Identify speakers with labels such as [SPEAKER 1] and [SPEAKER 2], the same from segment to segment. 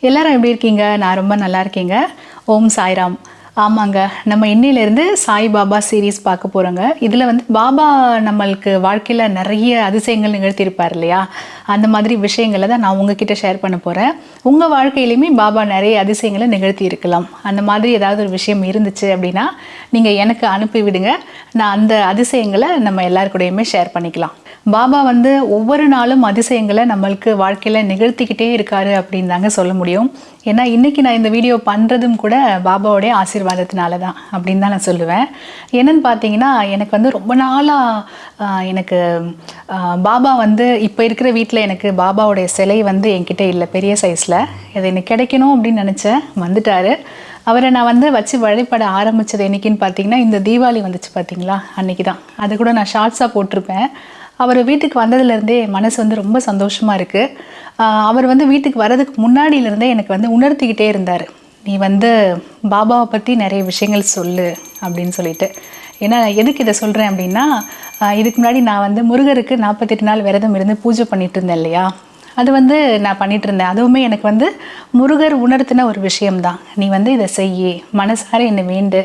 [SPEAKER 1] எல்லாரும் எப்படி இருக்கீங்க? நான் ரொம்ப நல்லா இருக்கீங்க. ஓம் சாய்ராம். ஆமாங்க. நம்ம இன்னையிலேருந்து சாய் பாபா சீரீஸ் பார்க்க போகிறோங்க இதில் வந்து பாபா நம்மளுக்கு வாழ்க்கையில் நிறைய அதிசயங்கள் நிகழ்த்தியிருப்பார் இல்லையா? அந்த மாதிரி விஷயங்களை தான் நான் உங்ககிட்ட ஷேர் பண்ண போகிறேன் உங்கள் வாழ்க்கையிலையுமே பாபா நிறைய அதிசயங்களை நிகழ்த்தி இருக்கலாம் அந்த மாதிரி ஏதாவது ஒரு விஷயம் இருந்துச்சு அப்படின்னா நீங்கள் எனக்கு அனுப்பிவிடுங்க. நான் அந்த அதிசயங்களை நம்ம எல்லாருக்கூடையுமே ஷேர் பண்ணிக்கலாம். பாபா வந்து ஒவ்வொரு நாளும் அதிசயங்களை நம்மளுக்கு வாழ்க்கையில் நிகழ்த்திக்கிட்டே இருக்காரு அப்படின்னு தாங்க சொல்ல முடியும். ஏன்னா இன்றைக்கி நான் இந்த வீடியோ பண்ணுறதும் கூட பாபாவோடைய ஆசீர்வாதத்தினால தான் அப்படின்னு தான் நான் சொல்லுவேன். என்னென்னு பார்த்தீங்கன்னா எனக்கு வந்து ரொம்ப நாளாக எனக்கு பாபா வந்து இப்போ இருக்கிற வீட்டில் எனக்கு பாபாவுடைய சிலை வந்து என்கிட்ட இல்லை பெரிய சைஸில். அது எனக்கு கிடைக்கணும் அப்படின்னு நினச்சேன். வந்துட்டாரு. அவரை நான் வந்து வச்சு வழிபட ஆரம்பித்தது என்னைக்குன்னு பார்த்தீங்கன்னா இந்த தீபாவளி வந்துச்சு பார்த்தீங்களா அன்னைக்கு தான் அது கூட நான் ஷார்ட்ஸாக போட்டிருப்பேன். அவர் வீட்டுக்கு வந்ததுலேருந்தே மனசு வந்து ரொம்ப சந்தோஷமாக இருக்குது அவர் வந்து வீட்டுக்கு வர்றதுக்கு முன்னாடியிலேருந்தே எனக்கு வந்து உணர்த்திக்கிட்டே இருந்தார். நீ வந்து பாபாவை பற்றி நிறைய விஷயங்கள் சொல்லு அப்படின்னு சொல்லிட்டு. ஏன்னா எதுக்கு இதை சொல்கிறேன் அப்படின்னா இதுக்கு முன்னாடி நான் வந்து முருகருக்கு நாற்பத்தெட்டு நாள் விரதம் இருந்து பூஜை பண்ணிட்டு இருந்தேன் இல்லையா? அது வந்து நான் பண்ணிட்டு இருந்தேன் அதுவுமே எனக்கு வந்து முருகர் உணர்த்தின ஒரு விஷயம்தான். நீ வந்து இதை செய்யி மனசார என்னை வேண்டு.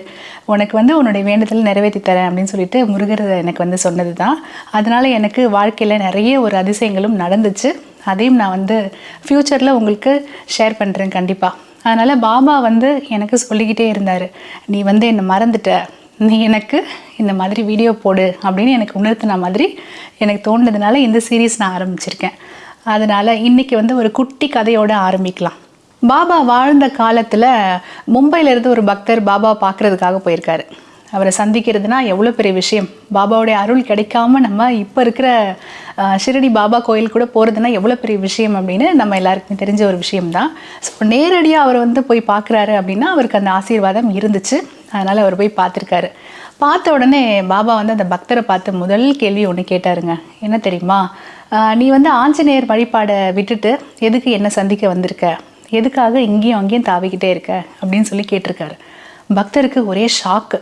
[SPEAKER 1] உனக்கு வந்து உன்னுடைய வேண்டுதல் நிறைவேற்றி தரேன் அப்படின்னு சொல்லிட்டு முருகர் எனக்கு வந்து சொன்னது தான் அதனால எனக்கு வாழ்க்கையில் நிறைய ஒரு அதிசயங்களும் நடந்துச்சு. அதையும் நான் வந்து ஃப்யூச்சரில் உங்களுக்கு ஷேர் பண்ணுறேன் கண்டிப்பாக அதனால் பாபா வந்து எனக்கு சொல்லிக்கிட்டே இருந்தார். நீ வந்து என்னை மறந்துட்ட. நீ எனக்கு இந்த மாதிரி வீடியோ போடு அப்படின்னு எனக்கு உணர்த்தின மாதிரி எனக்கு தோணுனதுனால இந்த சீரீஸ் நான் ஆரம்பிச்சிருக்கேன். அதனால் இன்றைக்கி வந்து ஒரு குட்டி கதையோடு ஆரம்பிக்கலாம். பாபா வாழ்ந்த காலத்தில் மும்பையிலேருந்து ஒரு பக்தர் பாபா பார்க்குறதுக்காக போயிருக்காரு. அவரை சந்திக்கிறதுனா எவ்வளோ பெரிய விஷயம். பாபாவுடைய அருள் கிடைக்காம நம்ம இப்போ இருக்கிற ஷிரடி பாபா கோயில் கூட போகிறதுனா எவ்வளோ பெரிய விஷயம் அப்படின்னு நம்ம எல்லாருக்குமே தெரிஞ்ச ஒரு விஷயம்தான். ஸோ நேரடியாக அவர் வந்து போய் பார்க்குறாரு அப்படின்னா அவருக்கு அந்த ஆசீர்வாதம் இருந்துச்சு. அதனால் அவர் போய் பார்த்துருக்காரு. பார்த்த உடனே பாபா வந்து அந்த பக்தரை பார்த்து முதல் கேள்வி ஒன்று கேட்டாருங்க. என்ன தெரியுமா? நீ வந்து ஆஞ்சநேயர் வழிபாடை விட்டுட்டு எதுக்கு என்ன சந்திக்க வந்திருக்க? எதுக்காக இங்கேயும் அங்கேயும் தாவிக்கிட்டே இருக்க? அப்படின்னு சொல்லி கேட்டிருக்காரு. பக்தருக்கு ஒரே ஷாக்கு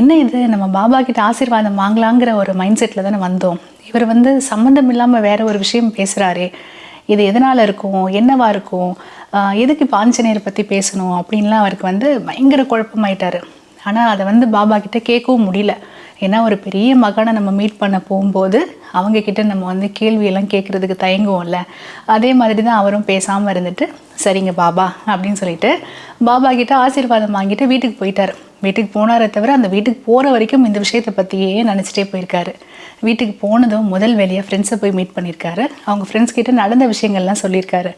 [SPEAKER 1] என்ன இது? நம்ம பாபா கிட்ட ஆசீர்வாதம் வாங்கலாங்கிற ஒரு மைண்ட் செட்டில் தானே வந்தோம். இவர் வந்து சம்மந்தம் இல்லாமல் வேற ஒரு விஷயம் பேசுகிறாரே இது எதனால் இருக்கும்? என்னவா இருக்கும்? எதுக்கு இப்போ ஆஞ்சநேயர் பற்றி பேசணும்? அப்படின்லாம் அவருக்கு வந்து பயங்கர குழப்பமாயிட்டாரு. ஆனால் அதை வந்து பாபா கிட்ட கேட்கவும் முடியல. ஏன்னா ஒரு பெரிய மகனை நம்ம மீட் பண்ண போகும்போது அவங்க கிட்ட நம்ம வந்து கேள்வியெல்லாம் கேட்குறதுக்கு தயங்குவோம்ல. அதே மாதிரி தான் அவரும் பேசாமல் இருந்துட்டு சரிங்க பாபா அப்படின்னு சொல்லிட்டு பாபா கிட்ட ஆசீர்வாதம் வாங்கிட்டு வீட்டுக்கு போயிட்டார். வீட்டுக்கு போனாரே தவிர அந்த வீட்டுக்கு போகிற வரைக்கும் இந்த விஷயத்தை பற்றியே நினச்சிட்டே போயிருக்காரு. வீட்டுக்கு போனதும் முதல் வேலையாக ஃப்ரெண்ட்ஸை போய் மீட் பண்ணியிருக்காரு. அவங்க ஃப்ரெண்ட்ஸ் கிட்ட நடந்த விஷயங்கள்லாம் சொல்லியிருக்காரு.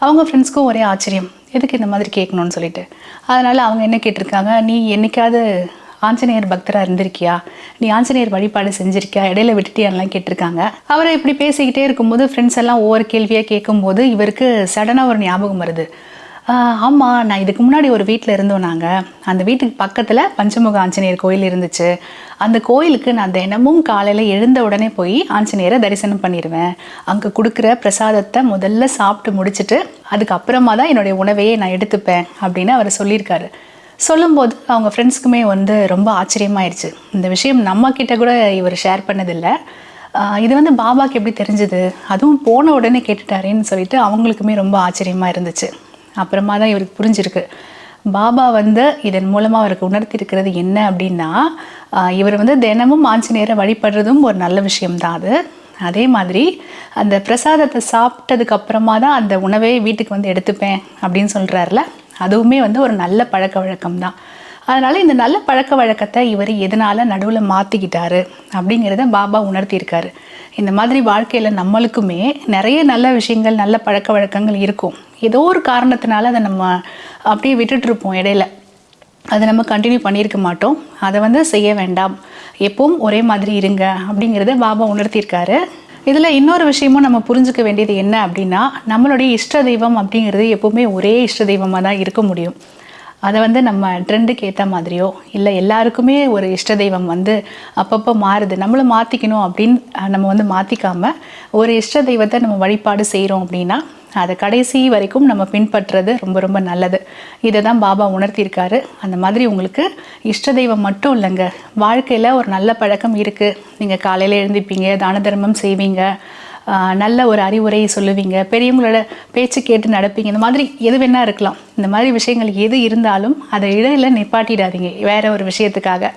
[SPEAKER 1] அவங்க ஃப்ரெண்ட்ஸ்க்கும் ஒரே ஆச்சரியம். எதுக்கு இந்த மாதிரி கேட்கணும்னு சொல்லிட்டு. அதனால் அவங்க என்ன கேட்டிருக்காங்க? நீ என்னைக்காவது ஆஞ்சநேயர் பக்தராக இருந்திருக்கியா? நீ ஆஞ்சநேயர் வழிபாடு செஞ்சிருக்கியா? இடையில விட்டுட்டியான்லாம் கேட்டிருக்காங்க. அவரை இப்படி பேசிக்கிட்டே இருக்கும்போது ஃப்ரெண்ட்ஸ் எல்லாம் ஒவ்வொரு கேள்வியாக கேட்கும்போது இவருக்கு சடனாக ஒரு ஞாபகம் வருது. ஆமாம் நான் இதுக்கு முன்னாடி ஒரு வீட்டில் இருந்தோம் நாங்கள் அந்த வீட்டுக்கு பக்கத்தில் பஞ்சமுக ஆஞ்சநேயர் கோயில் இருந்துச்சு. அந்த கோயிலுக்கு நான் தினமும் காலையில் எழுந்த உடனே போய் ஆஞ்சநேயரை தரிசனம் பண்ணிடுவேன் அங்கே கொடுக்குற பிரசாதத்தை முதல்ல சாப்பிட்டு முடிச்சுட்டு அதுக்கப்புறமா தான் என்னுடைய உணவையே நான் எடுத்துப்பேன் அப்படின்னு அவர் சொல்லியிருக்காரு. சொல்லும்போது அவங்க ஃப்ரெண்ட்ஸ்க்குமே வந்து ரொம்ப ஆச்சரியமாயிருச்சு. இந்த விஷயம் நம்ம கிட்ட கூட இவர் ஷேர் பண்ணதில்லை. இது வந்து பாபாக்கு எப்படி தெரிஞ்சது? அதுவும் போன உடனே கேட்டுட்டாரேன்னு சொல்லிட்டு அவங்களுக்குமே ரொம்ப ஆச்சரியமாக இருந்துச்சு. அப்புறமா தான் இவருக்கு புரிஞ்சிருக்கு. பாபா வந்து இதன் மூலமாக அவருக்கு உணர்த்தியிருக்கிறது என்ன அப்படின்னா இவர் வந்து தினமும் ஆஞ்சநேயரை வழிபடுறதும் ஒரு நல்ல விஷயம்தான் அது. அதே மாதிரி அந்த பிரசாதத்தை சாப்பிட்டதுக்கு அப்புறமா தான் அந்த உணவை வீட்டுக்கு வந்து எடுத்துப்பேன் அப்படின்னு சொல்கிறாருல அதுவுமே வந்து ஒரு நல்ல பழக்க வழக்கம் தான் அதனால் இந்த நல்ல பழக்க வழக்கத்தை இவர் எதனால் நடுவில் மாற்றிக்கிட்டாரு அப்படிங்கிறத பாபா உணர்த்தியிருக்காரு. இந்த மாதிரி வாழ்க்கையில் நம்மளுக்குமே நிறைய நல்ல விஷயங்கள் நல்ல பழக்க வழக்கங்கள் இருக்கும். ஏதோ ஒரு காரணத்தினால அதை நம்ம அப்படியே விட்டுட்ருப்போம் இடையில. அதை நம்ம கண்டினியூ பண்ணியிருக்க மாட்டோம். அதை வந்து செய்ய வேண்டாம். எப்பவும் ஒரே மாதிரி இருங்க அப்படிங்கிறத பாபா உணர்த்தியிருக்காரு. இதில் இன்னொரு விஷயமும் நம்ம புரிஞ்சுக்க வேண்டியது என்ன அப்படின்னா நம்மளுடைய இஷ்ட தெய்வம் அப்படிங்கிறது எப்போவுமே ஒரே இஷ்ட தெய்வமாக தான் இருக்க முடியும். அதை வந்து நம்ம ட்ரெண்டுக்கு ஏற்ற மாதிரியோ இல்லை எல்லாருக்குமே ஒரு இஷ்ட தெய்வம் வந்து அப்பப்போ மாறுது நம்மளும் மாற்றிக்கணும் அப்படின்னு நம்ம வந்து மாற்றிக்காம ஒரு இஷ்ட தெய்வத்தை நம்ம வழிபாடு செய்கிறோம் அப்படின்னா அதை கடைசி வரைக்கும் நம்ம பின்பற்றுறது ரொம்ப ரொம்ப நல்லது. இதை தான் பாபா உணர்த்தியிருக்காரு. அந்த மாதிரி உங்களுக்கு இஷ்ட தெய்வம் மட்டும் இல்லைங்க. வாழ்க்கையில் ஒரு நல்ல பழக்கம் இருக்குது நீங்கள் காலையில் எழுந்திப்பீங்க தான தர்மம் செய்வீங்க நல்ல ஒரு அறிவுரை சொல்லுவீங்க பெரியவங்களோட பேச்சு கேட்டு நடப்பீங்க இந்த மாதிரி எது வேணா இருக்கலாம். இந்த மாதிரி விஷயங்கள் எது இருந்தாலும் அதை இடையில நிப்பாட்டிடாதீங்க வேற ஒரு விஷயத்துக்காக.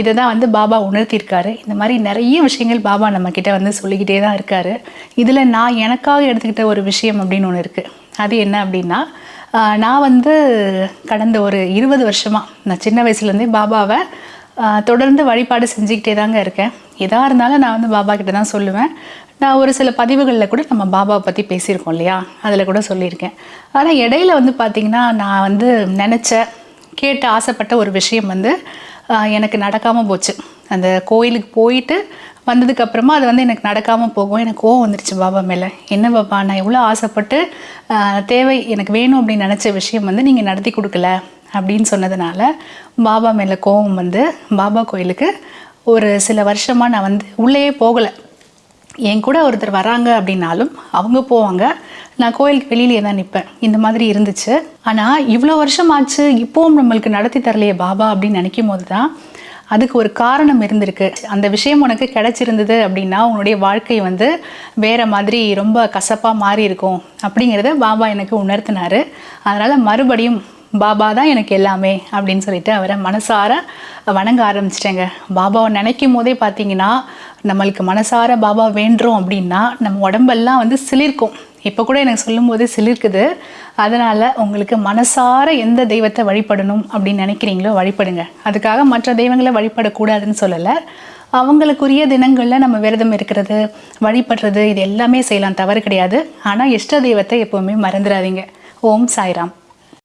[SPEAKER 1] இதை தான் வந்து பாபா உணர்த்தியிருக்காரு. இந்த மாதிரி நிறைய விஷயங்கள் பாபா நம்ம கிட்ட வந்து சொல்லிக்கிட்டே தான் இருக்காரு. இதில் நான் எனக்காக எடுத்துக்கிட்ட ஒரு விஷயம் அப்படின்னு ஒன்று இருக்குது அது என்ன அப்படின்னா நான் வந்து கடந்த ஒரு இருபது வருஷமாக நான் சின்ன வயசுலேருந்தே பாபாவை தொடர்ந்து வழிபாடு செஞ்சுக்கிட்டே தாங்க இருக்கேன். எதாக இருந்தாலும் நான் வந்து பாபா கிட்ட தான் சொல்லுவேன். நான் ஒரு சில பதிவுகளில் கூட நம்ம பாபாவை பற்றி பேசியிருக்கோம் இல்லையா? அதில் கூட சொல்லியிருக்கேன். ஆனால் இடையில வந்து பார்த்திங்கன்னா நான் வந்து நினச்ச கேட்டு ஆசைப்பட்ட ஒரு விஷயம் வந்து எனக்கு நடக்காமல் போச்சு. அந்த கோயிலுக்கு போயிட்டு வந்ததுக்கப்புறமா அது வந்து எனக்கு நடக்காமல் போகும். எனக்கு கோவம் வந்துருச்சு பாபா மேலே. என்ன பாபா நான் எவ்வளோ ஆசைப்பட்டு தேவை எனக்கு வேணும் அப்படின்னு நினச்ச விஷயம் வந்து நீங்கள் நடத்தி கொடுக்கல அப்படின்னு சொன்னதுனால பாபா மேலே கோவம் வந்து பாபா கோயிலுக்கு ஒரு சில வருஷமாக நான் வந்து உள்ளேயே போகலை. என் கூட ஒருத்தர் வராங்க அப்படின்னாலும் அவங்க போவாங்க. நான் கோயிலுக்கு வெளியிலே தான் நிற்பேன். இந்த மாதிரி இருந்துச்சு. ஆனால் இவ்வளோ வருஷம் ஆச்சு இப்போவும் நம்மளுக்கு நடத்தி தரலையே பாபா அப்படின்னு நினைக்கும் போது தான் அதுக்கு ஒரு காரணம் இருந்திருக்கு. அந்த விஷயம் உனக்கு கிடைச்சிருந்தது அப்படின்னா உன்னுடைய வாழ்க்கை வந்து வேற மாதிரி ரொம்ப கசப்பாக மாறி இருக்கும் அப்படிங்கிறத பாபா எனக்கு உணர்த்தினாரு. அதனால் மறுபடியும் பாபா தான் எனக்கு எல்லாமே அப்படின்னு சொல்லிட்டு அவரை மனசார வணங்க ஆரம்பிச்சிட்டேங்க. பாபாவை நினைக்கும் போதே பார்த்தீங்கன்னா நம்மளுக்கு மனசார பாபா வேண்டுறோம் அப்படின்னா நம்ம உடம்பெல்லாம் வந்து சிலிர்க்கும். இப்போ கூட எனக்கு சொல்லும்போதே சிலிர்க்குது. அதனால் உங்களுக்கு மனசார எந்த தெய்வத்தை வழிபடணும் அப்படின்னு நினைக்கிறீங்களோ வழிபடுங்க. அதுக்காக மற்ற தெய்வங்களை வழிபடக்கூடாதுன்னு சொல்லலை. அவங்களுக்குரிய தினங்களில் நம்ம விரதம் இருக்கிறது வழிபடுறது இது எல்லாமே செய்யலாம். தவறு கிடையாது. ஆனால் இஷ்ட தெய்வத்தை எப்போவுமே மறந்துடாதீங்க ஓம் சாய்ராம்.